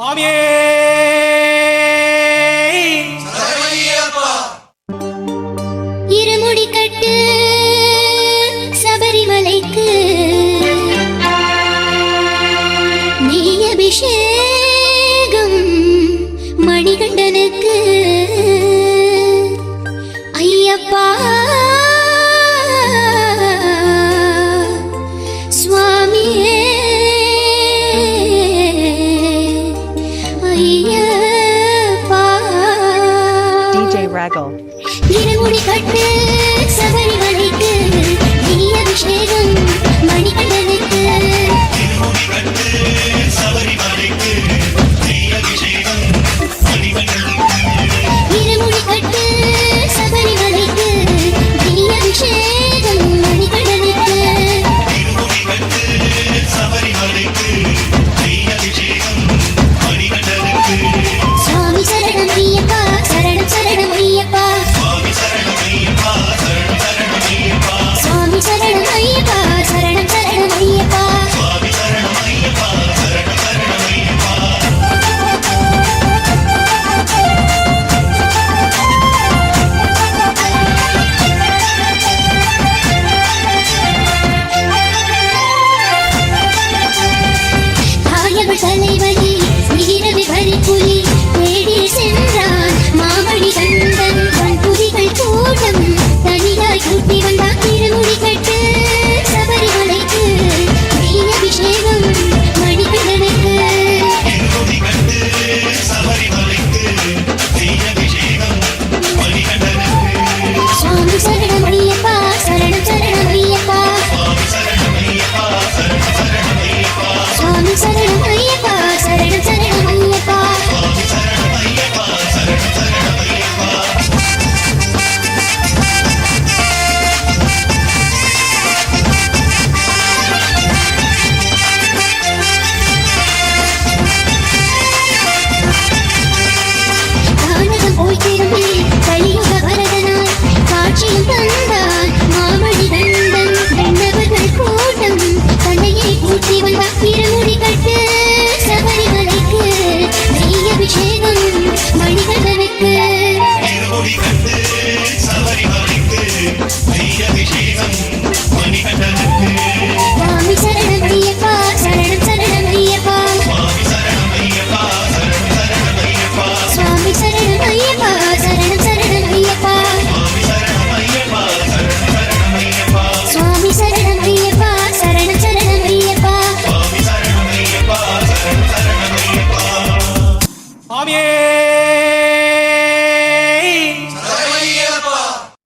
画面. கட்டு சபரி வளைத்து அபிஷேகம் மணிக்கடலை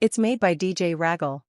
It's made by DJ Raggle.